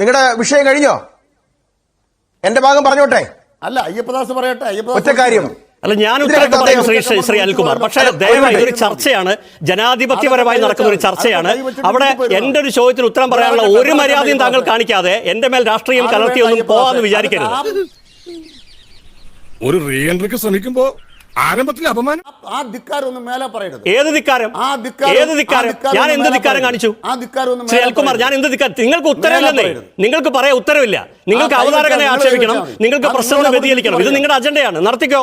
നിങ്ങളുടെ വിഷയം കഴിഞ്ഞോ? എന്റെ ഭാഗം പറഞ്ഞോട്ടെ? അല്ല അയ്യപ്പദാസ് പറയട്ടെ അയ്യപ്പദാസ് ഒറ്റ കാര്യം. അല്ല ഞാൻ പറയും ശ്രീ ശ്രീ അനിൽകുമാർ. പക്ഷേ ദയവായി ഒരു ഇതൊരു ചർച്ചയാണ്. ജനാധിപത്യപരമായി നടക്കുന്ന ഒരു ചർച്ചയാണ്. അവിടെ എന്റെ എന്റെ ഒരു ചോദ്യത്തിന് ഉത്തരം പറയാനുള്ള ഒരു മര്യാദയും താങ്കൾ കാണിക്കാതെ എന്റെ മേൽ രാഷ്ട്രീയം കലർത്തിയൊന്നും പോവാന്ന് വിചാരിക്കരുത്. ഒരു റീ എൻട്രിക്ക് ശ്രമിക്കുമ്പോ ആരംഭത്തിൽ അപമാനം ആ- ധിക്കാരം ഒന്ന് മേലെ പറയരുത് ഏത് ധിക്കാരം ആ ധിക്കാരം- ഏത് ധിക്കാരം ഞാൻ എന്ത് ധിക്കാരം കാണിച്ചു ആ ധിക്കാരം ഒന്ന് ശ്രീ അൽകുമാർ ഞാൻ എന്ത് ധിക്കാരം നിങ്ങൾക്ക് ഉത്തരവില്ലെന്നേ നിങ്ങൾക്ക് പറയാൻ ഉത്തരവില്ല നിങ്ങൾക്ക് അവതാരകനെ ആക്ഷേപിക്കണം നിങ്ങൾക്ക് പ്രശ്നങ്ങൾ വ്യതിചലിക്കണം ഇത് നിങ്ങളുടെ അജണ്ടയാണ് നടത്തിക്കോ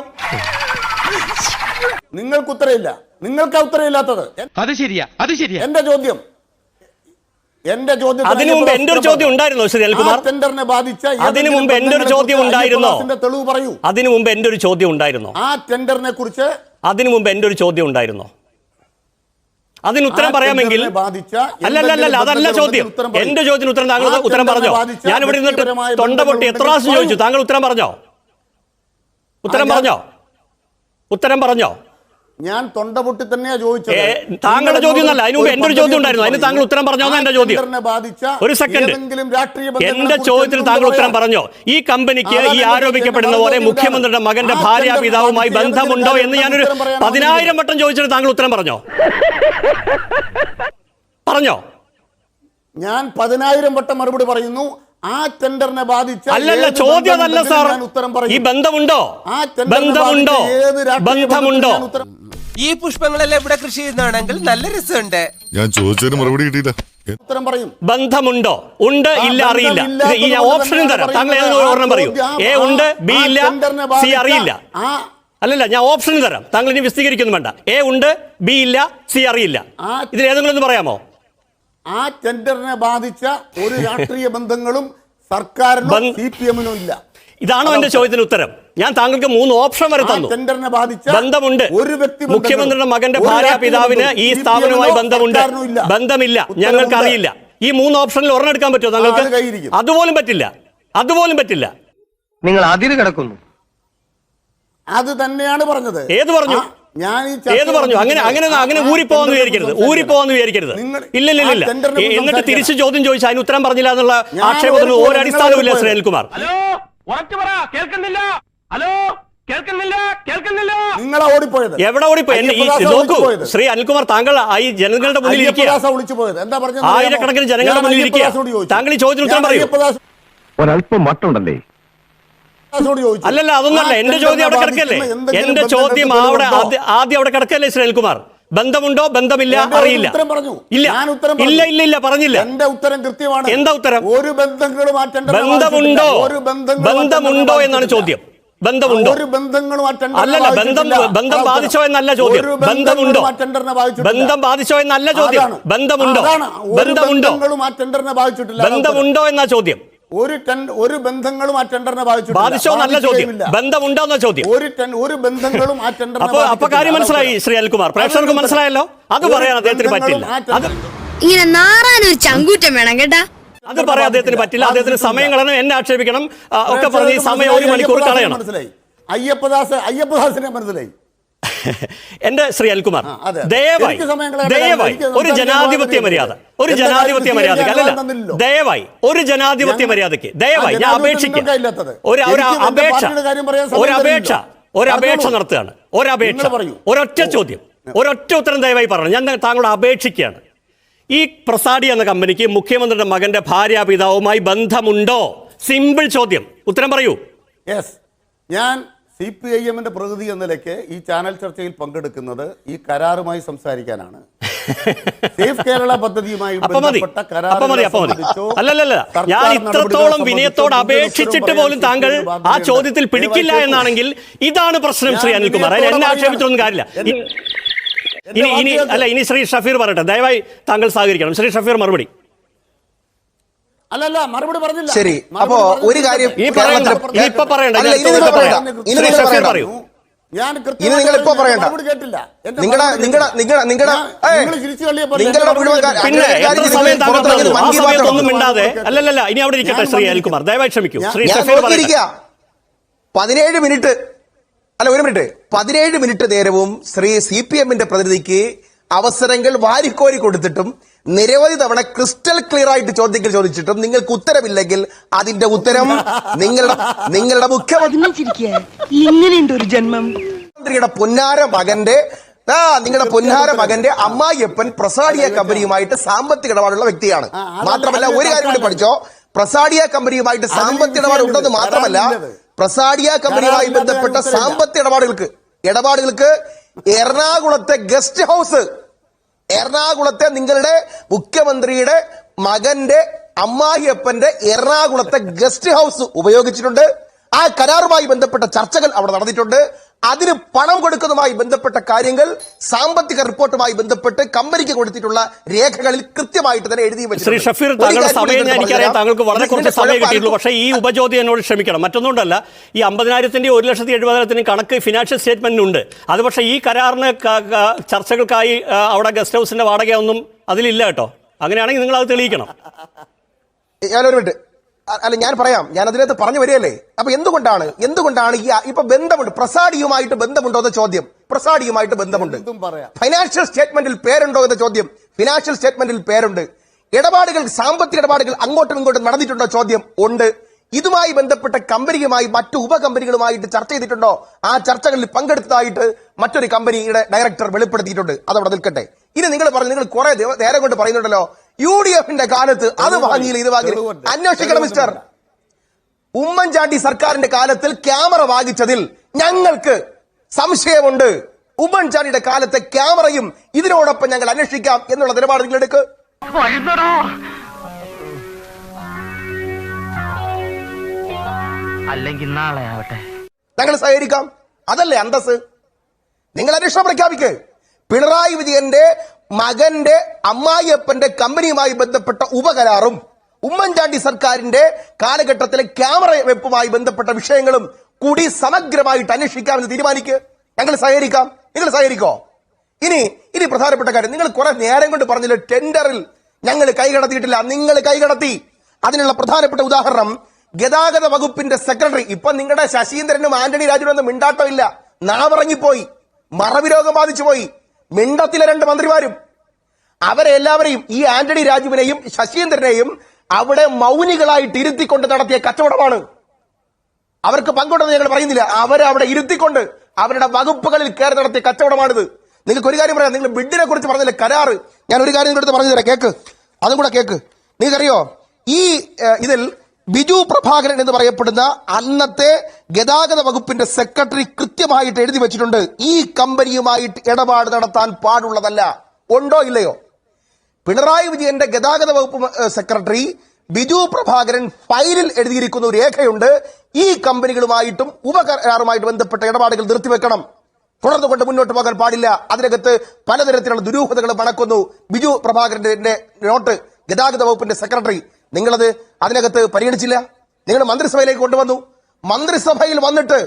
നിങ്ങൾക്ക് ഉത്തരവില്ല നിങ്ങൾക്ക് ഉത്തരവില്ലാത്തത് അത് ശരിയാ അത് ശരിയാ എന്റെ ചോദ്യം എന്റെ ചോദ്യം അതിനു മുമ്പ് എന്റെ ഒരു ചോദ്യം ഉണ്ടായിരുന്നോ ശ്രീ അൽകുമാർ ടെൻഡറിനെ ബാധിച്ച അതിനു മുമ്പ് എന്റെ ഒരു ചോദ്യം ഉണ്ടായിരുന്നോ. തെളിവ് പറയൂ. അതിനു മുമ്പ് എന്റെ ഒരു ചോദ്യം ഉണ്ടായിരുന്നോ. ആ ടെൻഡറിനെ കുറിച്ച് അതിനു മുമ്പ് എന്റെ ഒരു ചോദ്യം ഉണ്ടായിരുന്നോ. അതിന് ഉത്തരം പറയാമെങ്കിൽ അല്ലല്ല അല്ല അല്ല അല്ല അതല്ല ചോദ്യം. എന്റെ ചോദ്യത്തിന് ഉത്തരം താങ്കൾ ഉത്തരം പറഞ്ഞോ? ഞാൻ ഇവിടെ നിന്നിട്ട് തൊണ്ട പൊട്ടി എത്ര പ്രാവശ്യം ചോദിച്ചു? താങ്കൾ ഉത്തരം പറഞ്ഞോ? ഉത്തരം പറഞ്ഞോ? ഉത്തരം പറഞ്ഞോ? ഞാൻ തൊണ്ട പൊട്ടി തന്നെയാ ചോദിച്ചത് താങ്കളുടെ ചോദ്യം അല്ല അതിന് മുമ്പ് എന്റെ ഒരു ചോദ്യം ഉണ്ടായിരുന്നു. അതിന് താങ്കൾ ഉത്തരം പറഞ്ഞോ എന്റെ ചോദ്യം. ബാധിച്ച ഒരു സെക്കൻഡ്. എന്റെ ചോദ്യത്തിന് താങ്കൾ ഉത്തരം? പറഞ്ഞോ? ഈ കമ്പനിക്ക് ഈ ആരോപിക്കപ്പെടുന്ന പോലെ മുഖ്യമന്ത്രിയുടെ മകന്റെ ഭാര്യ പിതാവുമായി ബന്ധമുണ്ടോ എന്ന് ഞാനൊരു പതിനായിരം വട്ടം ചോദിച്ചിട്ട് താങ്കൾ ഉത്തരം പറഞ്ഞോ? പറഞ്ഞോ? ഞാൻ പതിനായിരം വട്ടം മറുപടി പറയുന്നു. ആ ടെൻഡറിനെ ബാധിച്ച അല്ലല്ല ചോദ്യം അതല്ല സാർ. ഉത്തരം പറയും. ഈ ബന്ധമുണ്ടോ? ആ ബന്ധമുണ്ടോ? ബന്ധമുണ്ടോ? ഉത്തരം- ഈ പുഷ്പങ്ങളെല്ലാം ഇവിടെ കൃഷി ചെയ്യുന്നതാണെങ്കിൽ നല്ല രസമുണ്ട്. ഞാൻ ചോദിച്ചതിന് മറുപടി കിട്ടിയില്ല. ഉത്തരം പറയും. ബന്ധമുണ്ടോ? ഉണ്ട് ഇല്ല അറിയില്ല. ഇത് ഈ ഞാൻ ഓപ്ഷനും തരാം. താങ്കൾ ഏതെങ്കിലും ഒരെണ്ണം പറയൂ. എ ഉണ്ട് ബി ഇല്ല സി അറിയില്ല. ആ അല്ലല്ല ഞാൻ ഓപ്ഷൻ തരാം. താങ്കൾ ഇനി വിശദീകരിക്കൊന്നും വേണ്ട. എ ഉണ്ട് ബി ഇല്ല സി അറിയില്ല. ഇതിൽ ഏതെങ്കിലും ഒന്ന് പറയാമോ? ആ ടെൻഡറിനെ ബാധിച്ച ഒരു രാഷ്ട്രീയ ബന്ധങ്ങളും സർക്കാരിനും സി പി എമ്മിനും ഇല്ല. ഇതാണോ എന്റെ ചോദ്യത്തിന് ഉത്തരം. ഞാൻ താങ്കൾക്ക് മൂന്ന് ഓപ്ഷൻ വരെ തന്നു. ബന്ധമുണ്ട്. ഒരു വ്യക്തി മുഖ്യമന്ത്രിയുടെ മകന്റെ ഭാര്യ പിതാവിന് ഈ സ്ഥാപനവുമായി ബന്ധമുണ്ട്. ബന്ധമില്ല. ഞങ്ങൾക്ക് അറിയില്ല ഈ മൂന്ന് ഓപ്ഷനിൽ ഒരെണ്ണം എടുക്കാൻ പറ്റുമോ താങ്കൾക്ക്? അതുപോലും പറ്റില്ല. അതുപോലും പറ്റില്ല. നിങ്ങൾ അതിര് കിടക്കുന്നു. അത് തന്നെയാണ് പറഞ്ഞത്. ഏത് പറഞ്ഞു? ഞാൻ ഈ ഏത് പറഞ്ഞു? അങ്ങനെ അങ്ങനെ അങ്ങനെ ഊരിപ്പോവാന്ന് വിചാരിക്കരുത്. ഊരിപ്പോവാന്ന് വിചാരിക്കരുത്. ഇല്ല ഇല്ല ഇല്ല. എന്നിട്ട് തിരിച്ചു ചോദ്യം ചോദിച്ചാൽ അതിന് ഉത്തരം പറഞ്ഞില്ല എന്നുള്ള ആക്ഷേപത്തിന് ഒരു ശ്രീ അനിൽകുമാർ ഹലോ? ഉറച്ചു പറ കേൾക്കുന്നില്ല? ഹലോ? കേൾക്കുന്നില്ല? കേൾക്കുന്നില്ല? നിങ്ങളാ ഓടിപ്പോയത്. എവിടെ ഓടിപ്പോയി? എന്നെ ഈ നോക്കൂ ശ്രീ അനിൽകുമാർ താങ്കൾ ആ ഈ ജനങ്ങളുടെ മുന്നിൽ ഇരിക്കുക. എന്താ പറഞ്ഞത് ആയിരക്കണക്കിന് ജനങ്ങളുടെ മുന്നിൽ ഇരിക്കുക. താങ്കൾ ഈ ചോദ്യത്തിന് ഉത്തരം പറയൂ. ഒരല്പം മട്ടുണ്ടല്ലേ? അല്ലല്ല അതൊന്നല്ല. എന്റെ ചോദ്യം അവിടെ കിടക്കല്ലേ? എന്റെ ചോദ്യം അവിടെ ആദ്യം അവിടെ കിടക്കല്ലേ ശ്രീ അനിൽകുമാർ? ബന്ധമുണ്ടോ? ബന്ധമില്ല. അറിയില്ല. ഇല്ല. ഇല്ല ഇല്ല ഇല്ല. പറഞ്ഞില്ല. എന്റെ ഉത്തരം കൃത്യമാണ്. എന്താ ഉത്തരം? ഒരു ബന്ധമുണ്ടോ? ബന്ധമുണ്ടോ എന്നാണ് ചോദ്യം. ബന്ധമുണ്ടോ? അല്ലല്ല ബന്ധം ബന്ധം ബാധിച്ചോ എന്നല്ല ചോദ്യം. ബന്ധമുണ്ടോ. ബന്ധം ബാധിച്ചോ എന്നല്ല ചോദ്യം. ബന്ധമുണ്ടോ? ബന്ധമുണ്ടോ? ബന്ധമുണ്ടോ എന്നാ ചോദ്യം. ഒരു ടെൻ ഒരു ബന്ധങ്ങളും ആ ടെൻഡറിനെ ബാധിച്ചിട്ടില്ല. ബാധിച്ചോ എന്നല്ല ചോദ്യം. ബന്ധം ബന്ധമുണ്ടോ എന്ന ചോദ്യം. ഒരു ടെൻ ഒരു ബന്ധങ്ങളും ആ ടെൻഡറിനെ അപ്പൊ കാര്യം മനസ്സിലായി ശ്രീ അൽകുമാർ പ്രേക്ഷകർക്ക് മനസ്സിലായല്ലോ? അത് പറയാൻ അദ്ദേഹത്തിന് പറ്റില്ല. ഒരു ഇങ്ങനെ നാറാനൊരു ചങ്കൂറ്റം വേണം കേട്ടാ? അത് പറയാൻ അദ്ദേഹത്തിന് പറ്റില്ല. അദ്ദേഹത്തിന് സമയം കളയണം എന്നെ ആക്ഷേപിക്കണം ഒക്കെ പറഞ്ഞ് ഈ സമയം ഒരു മണിക്കൂർ കളയണം. മനസ്സിലായി. അയ്യപ്പദാസ് അയ്യപ്പദാസിനെ മനസ്സിലായി. എന്റെ ശ്രീ അൽകുമാർ ദയവായി ദയവായി ഒരു ജനാധിപത്യ മര്യാദ ഒരു ജനാധിപത്യ മര്യാദയ്ക്ക് അല്ലല്ല ദയവായി ഒരു ജനാധിപത്യ മര്യാദയ്ക്ക് ദയവായി ഞാൻ അപേക്ഷിക്കാം. ഒരു അപേക്ഷ ഒരു അപേക്ഷ. ഒരു അപേക്ഷ. നടത്തുകയാണ് ഒരപേക്ഷ ഒരൊറ്റ ചോദ്യം ഒരൊറ്റ ഉത്തരം ദയവായി പറഞ്ഞു ഞാൻ താങ്കളോട് അപേക്ഷിക്കുകയാണ്. ഈ പ്രസാദി എന്ന കമ്പനിക്ക് മുഖ്യമന്ത്രിയുടെ മകന്റെ ഭാര്യ പിതാവുമായി ബന്ധമുണ്ടോ? സിമ്പിൾ ചോദ്യം. ഉത്തരം പറയൂ. യെസ് ഞാൻ സി പി ഐ എമ്മിന്റെ പ്രകൃതി എന്ന നിലയ്ക്ക് ഈ ചാനൽ ചർച്ചയിൽ പങ്കെടുക്കുന്നത് ഈ കരാറുമായി സംസാരിക്കാനാണ്. സേഫ് കേരള പദ്ധതിയുമായി ബന്ധപ്പെട്ട സർക്കാർ ഞാൻ ഇത്രത്തോളം വിനയത്തോട് അപേക്ഷിച്ചിട്ട് പോലും താങ്കൾ ആ ചോദ്യത്തിൽ പിടിക്കില്ല എന്നാണെങ്കിൽ ഇതാണ് പ്രശ്നം ശ്രീ അനിൽകുമാർ. അതിൽ എന്നെ ആക്ഷേപിച്ചൊന്നും കാര്യമില്ല. ഇനി ഇനി അല്ല ഇനി ശ്രീ ഷഫീർ പറയട്ടെ. ദയവായി താങ്കൾ സഹകരിക്കണം. ശ്രീ ഷഫീർ മറുപടി. അല്ലല്ല മറുപടി പറഞ്ഞില്ല. ശരി അപ്പോ ഒരു കാര്യം ഇപ്പൊ പറയണ്ട നിങ്ങൾ ശ്രീ ഷഫീർ പറയൂ ഇനി ഇപ്പോ പറയണ്ട. നിങ്ങളുടെ നിങ്ങളുടെ നിങ്ങളുടെ നിങ്ങളുടെ പിന്നെ എത്ര സമയം താങ്കൾ ആ സമയത്തൊന്നും മിണ്ടാതെ അല്ലല്ലല്ല ഇനി അവിടെ ഇരിക്കട്ടെ ശ്രീ. അനിൽകുമാർ. ദയവായി ക്ഷമിക്കൂ. ശ്രീ ഷഫീർ പതിനേഴ് മിനിറ്റ് അല്ല ഒരു മിനിറ്റ്. പതിനേഴ് മിനിറ്റ് നേരവും ശ്രീ സി പി എമ്മിന്റെ പ്രതിനിധിക്ക് അവസരങ്ങൾ വാരിക്കോരി കൊടുത്തിട്ടും നിരവധി തവണ ക്രിസ്റ്റൽ ക്ലിയർ ആയിട്ട് ചോദ്യങ്ങൾ ചോദിച്ചിട്ടും നിങ്ങൾക്ക് ഉത്തരമില്ലെങ്കിൽ അതിന്റെ ഉത്തരം നിങ്ങളുടെ നിങ്ങളുടെ മുഖ്യമന്ത്രി ഇങ്ങനെയുണ്ട് ഒരു ജന്മം. മന്ത്രിയുടെ പൊന്നാര മകന്റെ ആ നിങ്ങളുടെ പൊന്നാര മകന്റെ അമ്മായിയപ്പൻ പ്രസാഡിയ കമ്പനിയുമായിട്ട് സാമ്പത്തിക ഇടപാടുള്ള വ്യക്തിയാണ്. മാത്രമല്ല ഒരു കാര്യം കൂടി പഠിച്ചോ. പ്രസാഡിയ കമ്പനിയുമായിട്ട് സാമ്പത്തിക ഇടപാട് ഉണ്ടെന്ന് മാത്രമല്ല പ്രസാഡിയ കമ്പനിയുമായി ബന്ധപ്പെട്ട സാമ്പത്തിക ഇടപാടുകൾക്ക് ഇടപാടുകൾക്ക് എറണാകുളത്തെ ഗസ്റ്റ് ഹൗസ്. എറണാകുളത്തെ നിങ്ങളുടെ മുഖ്യമന്ത്രിയുടെ മകന്റെ അമ്മാഹിയപ്പന്റെ എറണാകുളത്തെ ഗസ്റ്റ് ഹൗസ് ഉപയോഗിച്ചിട്ടുണ്ട്. ആ കരാറുമായി ബന്ധപ്പെട്ട ചർച്ചകൾ അവിടെ നടന്നിട്ടുണ്ട്. അതിന് പണം കൊടുക്കുന്നതുമായി ബന്ധപ്പെട്ട കാര്യങ്ങൾ സാമ്പത്തിക റിപ്പോർട്ടുമായി ബന്ധപ്പെട്ട് കമ്പനിക്ക് കൊടുത്തിട്ടുള്ള രേഖകളിൽ കൃത്യമായിട്ട് തന്നെ എഴുതി ശ്രീ ഷഫീർ താങ്കളുടെ സമയം ഞാൻ എനിക്കറിയാം. താങ്കൾക്ക് വളരെ കുറച്ച് സമയം കിട്ടിയിട്ടുള്ളൂ. പക്ഷേ ഈ ഉപജ്യോതി എന്നോട് ക്ഷമിക്കണം. മറ്റൊന്നുകൊണ്ടല്ല ഈ അമ്പതിനായിരത്തിന്റെ ഒരു ലക്ഷത്തി എഴുപതിനായിരത്തിന് കണക്ക് ഫിനാൻഷ്യൽ സ്റ്റേറ്റ്മെന്റിനുണ്ട് അത് പക്ഷേ ഈ കരാറിന് ചർച്ചകൾക്കായി അവിടെ ഗസ്റ്റ് ഹൗസിന്റെ വാടകയൊന്നും അതിലില്ല കേട്ടോ. അങ്ങനെയാണെങ്കിൽ നിങ്ങൾ അത് തെളിയിക്കണം. ഞാനൊരു മിനിറ്റ്. അല്ല ഞാൻ പറയാം. ഞാൻ അതിനകത്ത് പറഞ്ഞു വരികയല്ലേ? അപ്പൊ എന്തുകൊണ്ടാണ് എന്തുകൊണ്ടാണ് ഈ ഇപ്പൊ ബന്ധമുണ്ട്? പ്രസാഡിയുമായിട്ട് ബന്ധമുണ്ടോ എന്ന ചോദ്യം. പ്രസാഡിയുമായിട്ട് ബന്ധമുണ്ട്. ഫൈനാൻഷ്യൽ സ്റ്റേറ്റ്മെന്റിൽ പേരുണ്ടോ എന്ന ചോദ്യം. ഫിനാൻഷ്യൽ സ്റ്റേറ്റ്മെന്റിൽ പേരുണ്ട്. ഇടപാടുകൾ സാമ്പത്തിക ഇടപാടുകൾ അങ്ങോട്ടും ഇങ്ങോട്ടും നടന്നിട്ടുണ്ടോ ചോദ്യം ഉണ്ട്. ഇതുമായി ബന്ധപ്പെട്ട കമ്പനിയുമായി മറ്റു ഉപകമ്പനികളുമായിട്ട് ചർച്ച ചെയ്തിട്ടുണ്ടോ? ആ ചർച്ചകളിൽ പങ്കെടുത്തതായിട്ട് മറ്റൊരു കമ്പനിയുടെ ഡയറക്ടർ വെളിപ്പെടുത്തിയിട്ടുണ്ട്. അതവിടെ നിൽക്കട്ടെ. ഇനി നിങ്ങൾ പറഞ്ഞു നിങ്ങൾ കുറെ നേരം കൊണ്ട് പറയുന്നുണ്ടല്ലോ. യു ഡി എഫിന്റെ കാലത്ത് അത് വാങ്ങിയില്ല. ഇത് വാങ്ങിയില്ല. തെളിവുണ്ട്. അന്വേഷിക്കണം മിസ്റ്റർ. ഉമ്മൻചാണ്ടി സർക്കാരിന്റെ കാലത്തിൽ ക്യാമറ വാങ്ങിച്ചതിൽ ഞങ്ങൾക്ക് സംശയമുണ്ട്. ഉമ്മൻചാണ്ടിയുടെ കാലത്തെ ക്യാമറയും ഇതിനോടൊപ്പം ഞങ്ങൾ അന്വേഷിക്കാം എന്നുള്ള നിലപാട് നിങ്ങൾ എടുക്ക്. അല്ലെങ്കിൽ നാളെ ആവട്ടെ. ഞങ്ങൾ സഹകരിക്കാം. അതല്ലേ അന്തസ് നിങ്ങൾ അന്വേഷണം പ്രഖ്യാപിക്ക്. പിണറായി വിജയന്റെ മകന്റെ അമ്മായിയപ്പന്റെ കമ്പനിയുമായി ബന്ധപ്പെട്ട ഉപകരാറും ഉമ്മൻചാണ്ടി സർക്കാരിന്റെ കാലഘട്ടത്തിലെ ക്യാമറ വെപ്പുമായി ബന്ധപ്പെട്ട വിഷയങ്ങളും കൂടി സമഗ്രമായിട്ട് അന്വേഷിക്കാമെന്ന് തീരുമാനിക്ക്. ഞങ്ങൾ സഹകരിക്കാം. നിങ്ങൾ സഹകരിക്കോ? ഇനി ഇനി പ്രധാനപ്പെട്ട കാര്യം നിങ്ങൾ കുറെ നേരം കൊണ്ട് പറഞ്ഞില്ല ടെൻഡറിൽ ഞങ്ങൾ കൈകടത്തിയിട്ടില്ല നിങ്ങൾ കൈകടത്തി അതിനുള്ള പ്രധാനപ്പെട്ട ഉദാഹരണം ഗതാഗത വകുപ്പിന്റെ സെക്രട്ടറി. ഇപ്പൊ നിങ്ങളുടെ ശശീന്ദ്രനും ആന്റണി രാജുവിനും ഒന്നും മിണ്ടാട്ടമില്ല. നാവറങ്ങിപ്പോയി. മറവി രോഗം ബാധിച്ചു പോയി മിണ്ടത്തിലെ രണ്ട് മന്ത്രിമാരും. അവരെ എല്ലാവരെയും ഈ ആന്റണി രാജുവിനെയും ശശീന്ദ്രനെയും അവിടെ മൗനികളായിട്ട് ഇരുത്തിക്കൊണ്ട് നടത്തിയ കച്ചവടമാണ്. അവർക്ക് പങ്കുണ്ടെന്ന് ഞങ്ങൾ പറയുന്നില്ല. അവരെ അവിടെ ഇരുത്തിക്കൊണ്ട് അവരുടെ വകുപ്പുകളിൽ കയറി നടത്തിയ കച്ചവടമാണിത്. നിങ്ങൾക്ക് ഒരു കാര്യം പറയാം. നിങ്ങൾ ബിഡിനെ കുറിച്ച് പറഞ്ഞില്ല കരാറ് ഞാൻ ഒരു കാര്യം നിങ്ങളുടെ പറഞ്ഞു തരാം കേക്ക്. അതും കൂടെ കേക്ക്. നിങ്ങൾക്കറിയോ? ഈ ഇതിൽ ബിജു പ്രഭാകരൻ എന്ന് പറയപ്പെടുന്ന അന്നത്തെ ഗതാഗത വകുപ്പിന്റെ സെക്രട്ടറി കൃത്യമായിട്ട് എഴുതി വെച്ചിട്ടുണ്ട്. ഈ കമ്പനിയുമായിട്ട് ഇടപാട് നടത്താൻ പാടുള്ളതല്ല. ഉണ്ടോ ഇല്ലയോ? പിണറായി വിജയന്റെ ഗതാഗത വകുപ്പ് സെക്രട്ടറി ബിജു പ്രഭാകരൻ ഫയലിൽ എഴുതിയിരിക്കുന്ന ഒരു രേഖയുണ്ട്. ഈ കമ്പനികളുമായിട്ടും ഉപകരാറുമായിട്ട് ബന്ധപ്പെട്ട ഇടപാടുകൾ നിർത്തിവെക്കണം. തുടർന്നു കൊണ്ട് മുന്നോട്ട് പോകാൻ പാടില്ല. അതിനകത്ത് പലതരത്തിലുള്ള ദുരൂഹതകൾ മണക്കുന്നു ബിജു പ്രഭാകരന്റെ നോട്ട് ഗതാഗത വകുപ്പിന്റെ സെക്രട്ടറി. നിങ്ങളത് അതിനകത്ത് പരിഗണിച്ചില്ല? നിങ്ങൾ മന്ത്രിസഭയിലേക്ക് കൊണ്ടുവന്നു. മന്ത്രിസഭയിൽ വന്നിട്ട്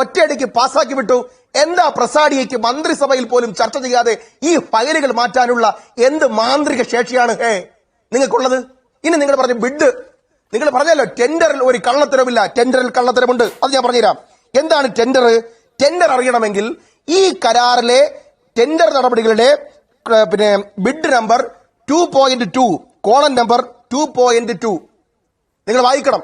ഒറ്റയടിക്ക് പാസാക്കി വിട്ടു. എന്താ പ്രസാഡിയയ്ക്ക് മന്ത്രിസഭയിൽ പോലും ചർച്ച ചെയ്യാതെ ഈ ഫയലുകൾ മാറ്റാനുള്ള എന്ത് മാന്ത്രിക ശേഷിയാണ്? ഹേ നിങ്ങൾക്കുള്ളത്? ഇനി നിങ്ങൾ പറഞ്ഞ ബിഡ് നിങ്ങൾ പറഞ്ഞല്ലോ ടെൻഡറിൽ ഒരു കള്ളത്തരമില്ല ടെൻഡറിൽ കള്ളത്തരമുണ്ട്. അത് ഞാൻ പറഞ്ഞുതരാം. എന്താണ് ടെൻഡർ ടെൻഡർ അറിയണമെങ്കിൽ ഈ കരാറിലെ ടെൻഡർ നടപടികളുടെ പിന്നെ bid number two point two colon number two point two നിങ്ങൾ വായിക്കണം.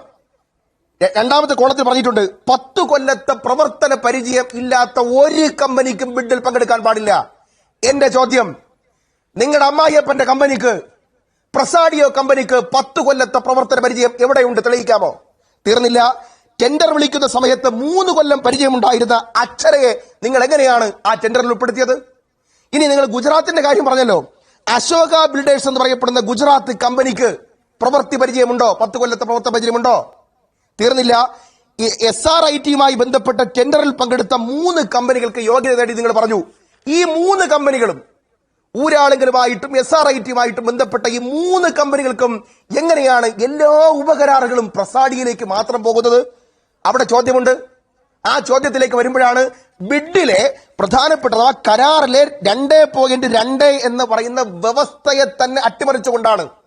രണ്ടാമത്തെ കോളത്തിൽ പറഞ്ഞിട്ടുണ്ട് പത്തു കൊല്ലത്തെ പ്രവർത്തന പരിചയം ഇല്ലാത്ത ഒരു കമ്പനിക്കും ബിഡിൽ പങ്കെടുക്കാൻ പാടില്ല. എന്റെ ചോദ്യം നിങ്ങളുടെ അമ്മായിയപ്പന്റെ കമ്പനിക്ക് പ്രസാഡിയോ കമ്പനിക്ക് പത്ത് കൊല്ലത്തെ പ്രവർത്തന പരിചയം എവിടെയുണ്ട് തെളിയിക്കാമോ? തീർന്നില്ല. ടെൻഡർ വിളിക്കുന്ന സമയത്ത് മൂന്ന് കൊല്ലം പരിചയമുണ്ടായിരുന്ന അക്ഷരയെ നിങ്ങൾ എങ്ങനെയാണ് ആ ടെൻഡറിൽ ഉൾപ്പെടുത്തിയത്? ഇനി നിങ്ങൾ ഗുജറാത്തിന്റെ കാര്യം പറഞ്ഞല്ലോ. അശോക ബിൽഡേഴ്സ് എന്ന് പറയപ്പെടുന്ന ഗുജറാത്ത് കമ്പനിക്ക് പ്രവൃത്തി പരിചയമുണ്ടോ? പത്ത് കൊല്ലത്തെ പ്രവർത്തന പരിചയമുണ്ടോ? തീർന്നില്ല. എസ് ആർ ഐ ടിയുമായി ബന്ധപ്പെട്ട ടെൻഡറിൽ പങ്കെടുത്ത മൂന്ന് കമ്പനികൾക്ക് യോഗ്യത നേടി നിങ്ങൾ പറഞ്ഞു. ഈ മൂന്ന് കമ്പനികളും ഊരാളുകളുമായിട്ടും എസ് ആർ ഐ ടിയുമായിട്ടും ബന്ധപ്പെട്ട ഈ മൂന്ന് കമ്പനികൾക്കും എങ്ങനെയാണ് എല്ലാ ഉപകരാറുകളും പ്രസാഡിയിലേക്ക് മാത്രം പോകുന്നത്? അവിടെ ചോദ്യമുണ്ട്. ആ ചോദ്യത്തിലേക്ക് വരുമ്പോഴാണ് ബിഡിലെ പ്രധാനപ്പെട്ടത്. ആ കരാറിലെ രണ്ട് പോയിന്റ് രണ്ട് എന്ന് പറയുന്ന വ്യവസ്ഥയെ തന്നെ അട്ടിമറിച്ചുകൊണ്ടാണ്.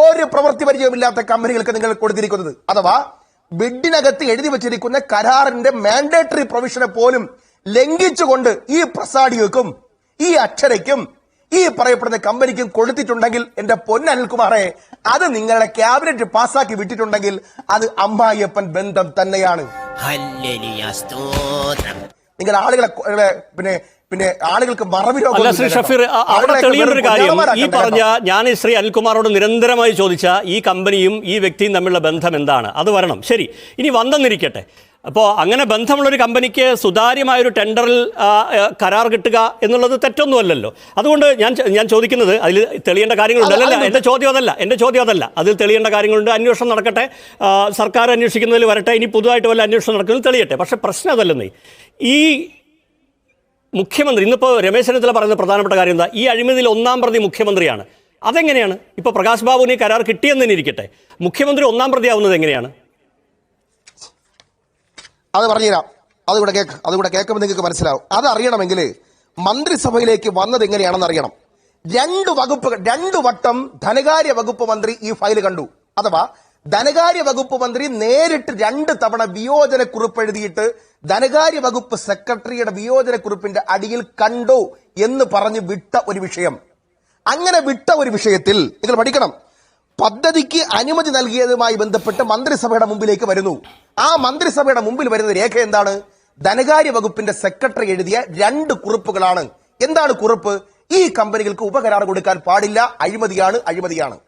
ഒരു പ്രവൃത്തി പരിചയമില്ലാത്ത കമ്പനികൾക്ക് നിങ്ങൾ കൊടുത്തിരിക്കുന്നത്. അഥവാ ബിഡിനകത്ത് എഴുതി വച്ചിരിക്കുന്ന കരാറിന്റെ മാൻഡേറ്ററി പ്രൊവിഷനെ പോലും ലംഘിച്ചുകൊണ്ട് ഈ പ്രസാഡികൾക്കും ഈ അക്ഷരയ്ക്കും ഈ പറയപ്പെടുന്ന കമ്പനിക്കും കൊടുത്തിട്ടുണ്ടെങ്കിൽ എന്റെ പൊന്നനിൽകുമാറെ അത് നിങ്ങളുടെ ക്യാബിനറ്റ് പാസ്സാക്കി വിട്ടിട്ടുണ്ടെങ്കിൽ അത് അമ്മായിയപ്പൻ ബന്ധം തന്നെയാണ്. നിങ്ങൾ ആളുകളെ പിന്നെ പിന്നെ ആളുകൾക്ക് മറവി അല്ല ശ്രീ ഷഫീർ അവിടെ തെളിയേണ്ട ഒരു കാര്യം. ഈ പറഞ്ഞ ഞാൻ ശ്രീ അനിൽകുമാറോട് നിരന്തരമായി ചോദിച്ച ഈ കമ്പനിയും ഈ വ്യക്തിയും തമ്മിലുള്ള ബന്ധം എന്താണ്? അത് വരണം. ശരി. ഇനി വന്നെന്നിരിക്കട്ടെ അപ്പോൾ അങ്ങനെ ബന്ധമുള്ളൊരു കമ്പനിക്ക് സുതാര്യമായൊരു ടെൻഡറിൽ കരാർ കിട്ടുക എന്നുള്ളത് തെറ്റൊന്നുമല്ലല്ലോ. അതുകൊണ്ട് ഞാൻ ഞാൻ ചോദിക്കുന്നത് അതിൽ തെളിയേണ്ട കാര്യങ്ങളുണ്ട്. അല്ലല്ല എന്റെ ചോദ്യം അതല്ല. എന്റെ ചോദ്യം അതല്ല. അതിൽ തെളിയേണ്ട കാര്യങ്ങളുണ്ട്. അന്വേഷണം നടക്കട്ടെ. സർക്കാർ അന്വേഷിക്കുന്നതിൽ വരട്ടെ. ഇനി പുതുതായിട്ട് വല്ല അന്വേഷണം നടക്കുന്നത് തെളിയട്ടെ. പക്ഷേ പ്രശ്നം അതല്ലെന്നേ. ഈ മുഖ്യമന്ത്രി ഇന്നിപ്പോൾ രമേശ് ചെന്നിത്തല പറയുന്ന പ്രധാനപ്പെട്ട കാര്യം എന്താ? ഈ അഴിമതിയിൽ ഒന്നാം പ്രതി മുഖ്യമന്ത്രിയാണ്. അതെങ്ങനെയാണ്? ഇപ്പോൾ പ്രകാശ് ബാബുവിന് കരാർ കിട്ടിയെന്ന് ഇരിക്കട്ടെ. മുഖ്യമന്ത്രി ഒന്നാം പ്രതിയാവുന്നത് എങ്ങനെയാണ്? അത് പറഞ്ഞുതരാം. അതുകൂടെ കേക്ക് അതുകൂടെ കേൾക്കുമ്പോൾ നിങ്ങൾക്ക് മനസ്സിലാവും. അത് അറിയണമെങ്കിൽ മന്ത്രിസഭയിലേക്ക് വന്നത് എങ്ങനെയാണെന്ന് അറിയണം. രണ്ട് വകുപ്പ് രണ്ട് വട്ടം ധനകാര്യ വകുപ്പ് മന്ത്രി ഈ ഫയൽ കണ്ടു. അഥവാ ധനകാര്യ വകുപ്പ് മന്ത്രി നേരിട്ട് രണ്ട് തവണ വിയോജന കുറിപ്പ് എഴുതിയിട്ട് ധനകാര്യ വകുപ്പ് സെക്രട്ടറിയുടെ വിയോജന കുറിപ്പിന്റെ അടിയിൽ കണ്ടു എന്ന് പറഞ്ഞ് വിട്ട ഒരു വിഷയം. അങ്ങനെ വിട്ട ഒരു വിഷയത്തിൽ നിങ്ങൾ പഠിക്കണം. പദ്ധതിക്ക് അനുമതി നൽകിയതുമായി ബന്ധപ്പെട്ട് മന്ത്രിസഭയുടെ മുമ്പിലേക്ക് വരുന്നു. ആ മന്ത്രിസഭയുടെ മുമ്പിൽ വരുന്ന രേഖ എന്താണ്? ധനകാര്യ വകുപ്പിന്റെ സെക്രട്ടറി എഴുതിയ രണ്ട് കുറിപ്പുകളാണ്. എന്താണ് കുറിപ്പ്? ഈ കമ്പനികൾക്ക് ഉപകരാർ കൊടുക്കാൻ പാടില്ല. അഴിമതിയാണ് അഴിമതിയാണ്.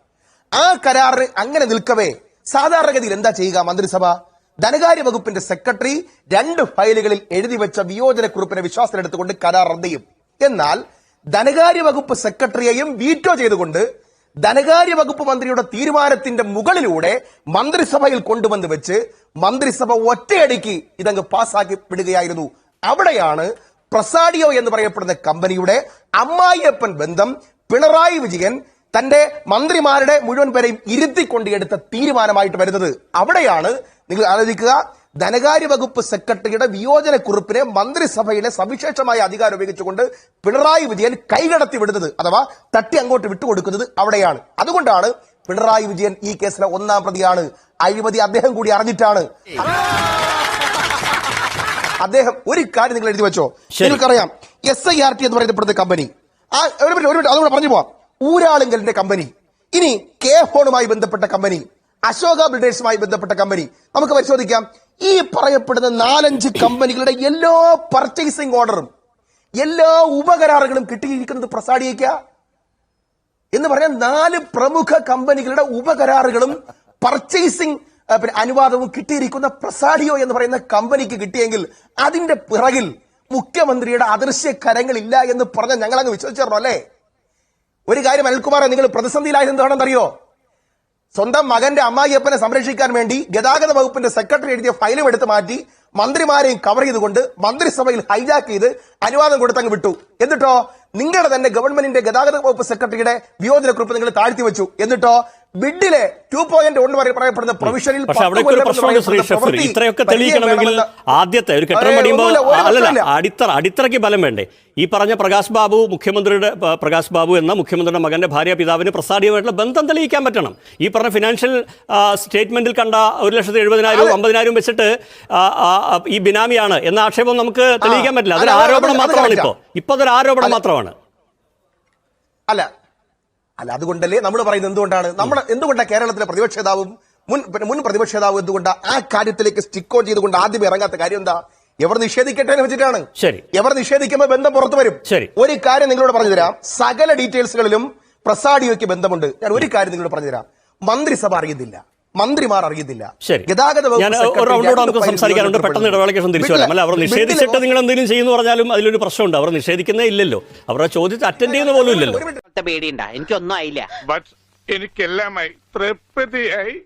ആ കരാറ് അങ്ങനെ നിൽക്കവേ സാധാരണഗതിയിൽ എന്താ ചെയ്യുക മന്ത്രിസഭ? ധനകാര്യ വകുപ്പിന്റെ സെക്രട്ടറി രണ്ട് ഫയലുകളിൽ എഴുതി വെച്ച വിയോജന കുറിപ്പിനെ വിശ്വാസത്തിലെടുത്തുകൊണ്ട് കരാർ റദ്ദ് ചെയ്യും. എന്നാൽ ധനകാര്യ വകുപ്പ് സെക്രട്ടറിയെയും വീറ്റോ ചെയ്തുകൊണ്ട് ധനകാര്യ വകുപ്പ് മന്ത്രിയുടെ തീരുമാനത്തിന്റെ മുകളിലൂടെ മന്ത്രിസഭയിൽ കൊണ്ടുവന്ന് വെച്ച് മന്ത്രിസഭ ഒറ്റയടിക്ക് ഇതങ്ങ് പാസ്സാക്കി വിടുകയായിരുന്നു. അവിടെയാണ് പ്രസാഡിയോ എന്ന് പറയപ്പെടുന്ന കമ്പനിയുടെ അമ്മായിയപ്പൻ ബന്ധം പിണറായി വിജയൻ തന്റെ മന്ത്രിമാരുടെ മുഴുവൻ പേരെയും ഇരുത്തിക്കൊണ്ട് എടുത്ത തീരുമാനമായിട്ട് വരുന്നത് അവിടെയാണ്. നിങ്ങൾ ആലോചിക്കുക ധനകാര്യ വകുപ്പ് സെക്രട്ടറിയുടെ വിയോജന കുറിപ്പിനെ മന്ത്രിസഭയിലെ സവിശേഷമായ അധികാരം ഉപയോഗിച്ചുകൊണ്ട് പിണറായി വിജയൻ കൈകടത്തി വിടുന്നത് അഥവാ തട്ടി അങ്ങോട്ട് വിട്ടുകൊടുക്കുന്നത് അവിടെയാണ്. അതുകൊണ്ടാണ് പിണറായി വിജയൻ ഈ കേസിലെ ഒന്നാം പ്രതിയാണ്. അഴിമതി അദ്ദേഹം കൂടി അറിഞ്ഞിട്ടാണ്. അദ്ദേഹം ഒരു കാര്യം നിങ്ങൾ എഴുതി വെച്ചോ. നിങ്ങൾക്കറിയാം എസ് ഐ ആർ ടി എന്ന് പറയപ്പെടുന്ന കമ്പനി ആ ഒരു മിനിറ്റ് ഒരു മിനിറ്റ് അതുകൂടെ പറഞ്ഞു പോവാം. ഊരാളുങ്കലിന്റെ കമ്പനി. ഇനി കെ ഫോണുമായി ബന്ധപ്പെട്ട കമ്പനി അശോക ബിൽഡേഴ്സുമായി ബന്ധപ്പെട്ട കമ്പനി. നമുക്ക് പരിശോധിക്കാം. ഈ പറയപ്പെടുന്ന നാലഞ്ച് കമ്പനികളുടെ എല്ലാ പർച്ചേസിംഗ് ഓർഡറും എല്ലാ ഉപകരാറുകളും കിട്ടിയിരിക്കുന്നത് പ്രസാദിയേക്ക? എന്ന് പറഞ്ഞാൽ നാല് പ്രമുഖ കമ്പനികളുടെ ഉപകരാറുകളും പർച്ചേസിംഗ് അനുവാദവും കിട്ടിയിരിക്കുന്ന പ്രസാഡിയോ എന്ന് പറയുന്ന കമ്പനിക്ക് കിട്ടിയെങ്കിൽ അതിന്റെ പിറകിൽ മുഖ്യമന്ത്രിയുടെ അദൃശ്യ കരങ്ങളില്ല എന്ന് പറഞ്ഞ ഞങ്ങൾ അങ്ങ് വിശ്വസിച്ചോ അല്ലേ? ഒരു കാര്യം അനിൽകുമാറെ നിങ്ങൾ പ്രതിസന്ധിയിലായത് എന്താണെന്നറിയോ? സ്വന്തം മകന്റെ അമ്മായിയപ്പനെ സംരക്ഷിക്കാൻ വേണ്ടി ഗതാഗത വകുപ്പിന്റെ സെക്രട്ടറി എഴുതിയ ഫയലും എടുത്ത് മാറ്റി മന്ത്രിമാരെയും കവർ ചെയ്തുകൊണ്ട് മന്ത്രിസഭയിൽ ഹൈജാക്ക് ചെയ്ത് അനുവാദം കൊടുത്തങ്ങ് വിട്ടു. എന്നിട്ടോ നിങ്ങളുടെ തന്നെ ഗവൺമെന്റിന്റെ ഗതാഗത വകുപ്പ് സെക്രട്ടറിയുടെ വിയോജനക്കുറിപ്പ് നിങ്ങൾ താഴ്ത്തി വെച്ചു. എന്നിട്ടോ ബിഡിലെ ടു പോയിന്റ് ഒന്ന് പറയപ്പെടുന്ന പ്രൊവിഷനിൽ പക്ഷെ അവിടെ ഒരു പ്രശ്നമുണ്ട് ശ്രീ ഷഫീർ ഇത്രയൊക്കെ തെളിയിക്കണമെങ്കിൽ ആദ്യത്തെ ഒരു കെട്ടിടം പണിയുമ്പോൾ അല്ലല്ല. അടിത്തറ അടിത്തറയ്ക്ക് ബലം വേണ്ടേ ഈ പറഞ്ഞ പ്രകാശ് ബാബു മുഖ്യമന്ത്രിയുടെ പ്രകാശ് ബാബു എന്ന മുഖ്യമന്ത്രിയുടെ മകന്റെ ഭാര്യ പിതാവിന് പ്രസാദീയമായിട്ടുള്ള ബന്ധം തെളിയിക്കാൻ പറ്റണം ഈ പറഞ്ഞ ഫിനാൻഷ്യൽ സ്റ്റേറ്റ്മെന്റിൽ കണ്ട ഒരു ലക്ഷത്തി എഴുപതിനായിരവും. അമ്പതിനായിരവും വെച്ചിട്ട് ഈ ബിനാമിയാണ് എന്ന ആക്ഷേപം നമുക്ക് തെളിയിക്കാൻ പറ്റില്ല അതൊരു ആരോപണം മാത്രമാണ്. ഇപ്പോൾ ഇപ്പോൾ അതൊരു ആരോപണം മാത്രമാണ് അല്ല അല്ല അതുകൊണ്ടല്ലേ നമ്മൾ പറയുന്നത് എന്തുകൊണ്ടാണ്? നമ്മൾ എന്തുകൊണ്ടാണ് കേരളത്തിലെ പ്രതിപക്ഷ നേതാവും മുൻ മുൻ പ്രതിപക്ഷ നേതാവും എന്തുകൊണ്ട് ആ കാര്യത്തിലേക്ക് സ്റ്റിക്ക് ഓൺ ചെയ്തുകൊണ്ട് ആദ്യം ഇറങ്ങാത്ത കാര്യം എന്താ? എവർ നിഷേധിക്കട്ടെ വെച്ചിട്ടാണ് ശരി. എവർ നിഷേധിക്കുമ്പോൾ ബന്ധം പുറത്തു വരും. ശരി. ഒരു കാര്യം നിങ്ങളോട് പറഞ്ഞു തരാം സകല ഡീറ്റെയിൽസുകളിലും പ്രസാഡിയോയ്ക്ക് ബന്ധമുണ്ട്. ഞാൻ ഒരു കാര്യം നിങ്ങളോട് പറഞ്ഞു തരാം മന്ത്രിസഭ അറിയുന്നില്ല. മന്ത്രിമാർ അറിയുന്നില്ല ശരി. ഗതാഗത ഞാൻ ഒരു റൗണ്ടോട് രണ്ട് നമുക്ക് സംസാരിക്കാനുണ്ട് പെട്ടെന്ന് ഇടവേളയ്ക്ക് ശേഷം തിരിച്ചു വരാം അല്ല അവർ നിഷേധിച്ചിട്ട് നിങ്ങൾ എന്തെങ്കിലും ചെയ്യുന്നു പറഞ്ഞാലും അതിലൊരു പ്രശ്നമുണ്ട്. അവർ നിഷേധിക്കുന്നേ ഇല്ലല്ലോ. അവരുടെ ചോദ്യത്തെ അറ്റൻഡ് ചെയ്യുന്ന പോലും ഇല്ലല്ലോ. പേടിയുണ്ട? എനിക്കൊന്നും ആയില്ല. ബട്ട് എനിക്കെല്ലാമായി തൃപ്തിയായി.